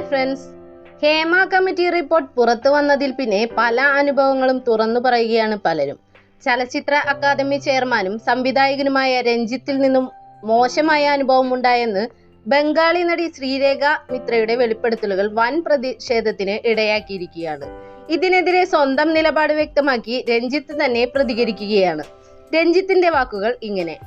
Hi friends Hema committee report പുറത്തു വന്നതിൽ പിന്നെ പല അനുഭവങ്ങളും തുറന്നു പറയുകയാണ് പലരും. ചലച്ചിത്ര അക്കാദമി ചെയർമാനും സംവിധായകനുമായ രഞ്ജിത്തിൽ നിന്നും മോശമായ അനുഭവം ഉണ്ടായെന്ന് ബംഗാളി നടി ശ്രീരേഖ മിത്രയുടെ വെളിപ്പെടുത്തലുകൾ വൻ പ്രതിഷേധത്തിന് ഇടയാക്കിയിരിക്കുകയാണ്. ഇതിനെതിരെ സ്വന്തം നിലപാട് വ്യക്തമാക്കി രഞ്ജിത്ത് തന്നെ പ്രതികരിക്കുകയാണ്. രഞ്ജിത്തിന്റെ വാക്കുകൾ ഇങ്ങനെ.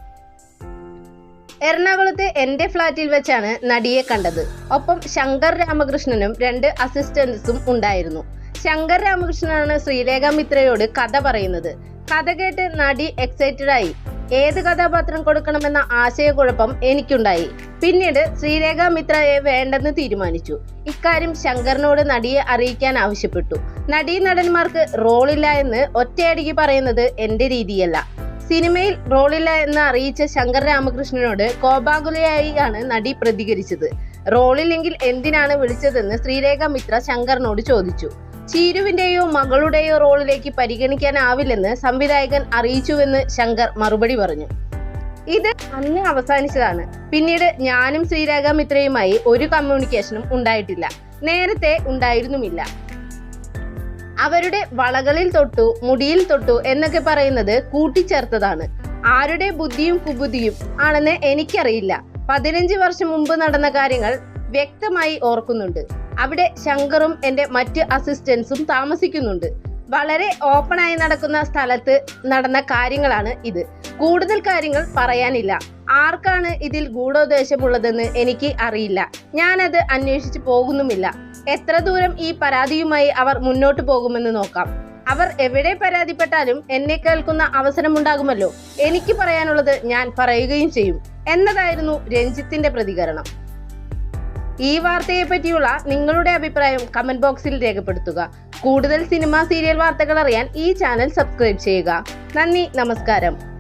എറണാകുളത്തെ എന്റെ ഫ്ളാറ്റിൽ വെച്ചാണ് നടിയെ കണ്ടത്. ഒപ്പം ശങ്കർ രാമകൃഷ്ണനും രണ്ട് അസിസ്റ്റന്റ്സും ഉണ്ടായിരുന്നു. ശങ്കർ രാമകൃഷ്ണനാണ് ശ്രീരേഖ മിത്രയോട് കഥ പറയുന്നത്. കഥ കേട്ട് നടി എക്സൈറ്റഡ് ആയി. ഏത് കഥാപാത്രം കൊടുക്കണമെന്ന ആശയക്കുഴപ്പം എനിക്കുണ്ടായി. പിന്നീട് ശ്രീരേഖ മിത്രയെ വേണ്ടെന്ന് തീരുമാനിച്ചു. ഇക്കാര്യം ശങ്കറിനോട് നടിയെ അറിയിക്കാൻ ആവശ്യപ്പെട്ടു. നടീ നടന്മാർക്ക് റോളില്ല എന്ന് ഒറ്റയടിക്ക് പറയുന്നത് എന്റെ രീതിയല്ല. സിനിമയിൽ റോളില്ല എന്ന് അറിയിച്ച ശങ്കർ രാമകൃഷ്ണനോട് കോപാകുലയായാണ് നടി പ്രതികരിച്ചത്. റോളില്ലെങ്കിൽ എന്തിനാണ് വിളിച്ചതെന്ന് ശ്രീരേഖ മിത്ര ശങ്കറിനോട് ചോദിച്ചു. ചീരുവിന്റെയോ മകളുടെയോ റോളിലേക്ക് പരിഗണിക്കാനാവില്ലെന്ന് സംവിധായകൻ അറിയിച്ചുവെന്ന് ശങ്കർ മറുപടി പറഞ്ഞു. ഇത് അന്ന് അവസാനിച്ചതാണ്. പിന്നീട് ഞാനും ശ്രീരേഖ മിത്രയുമായി ഒരു കമ്മ്യൂണിക്കേഷനും ഉണ്ടായിട്ടില്ല. നേരത്തെ ഉണ്ടായിരുന്നുമില്ല. അവരുടെ വളകളിൽ തൊട്ടു മുടിയിൽ തൊട്ടു എന്നൊക്കെ പറയുന്നത് കൂട്ടിച്ചേർത്തതാണ്. ആരുടെ ബുദ്ധിയും കുബുദ്ധിയും ആണെന്ന് എനിക്കറിയില്ല. പതിനഞ്ച് വർഷം മുമ്പ് നടന്ന കാര്യങ്ങൾ വ്യക്തമായി ഓർക്കുന്നുണ്ട്. അവിടെ ശങ്കറും എന്റെ മറ്റ് അസിസ്റ്റൻസും താമസിക്കുന്നുണ്ട്. വളരെ ഓപ്പണായി നടക്കുന്ന സ്ഥലത്ത് നടന്ന കാര്യങ്ങളാണ് ഇത്. കൂടുതൽ കാര്യങ്ങൾ പറയാനില്ല. ആർക്കാണ് ഇതിൽ ഗൂഢോദ്ദേശമുള്ളതെന്ന് എനിക്ക് അറിയില്ല. ഞാനത് അന്വേഷിച്ചു പോകുന്നുമില്ല. എത്ര ദൂരം ഈ പരാതിയുമായി അവർ മുന്നോട്ട് പോകുമെന്ന് നോക്കാം. അവർ എവിടെ പരാതിപ്പെട്ടാലും എന്നെ കേൾക്കുന്ന അവസരമുണ്ടാകുമല്ലോ. എനിക്ക് പറയാനുള്ളത് ഞാൻ പറയുകയും ചെയ്യും. എന്നതായിരുന്നു രഞ്ജിത്തിന്റെ പ്രതികരണം. ഈ വാർത്തയെ പറ്റിയുള്ള നിങ്ങളുടെ അഭിപ്രായം കമന്റ് ബോക്സിൽ രേഖപ്പെടുത്തുക. കൂടുതൽ സിനിമ സീരിയൽ വാർത്തകൾ അറിയാൻ ഈ ചാനൽ സബ്സ്ക്രൈബ് ചെയ്യുക. നന്ദി നമസ്കാരം.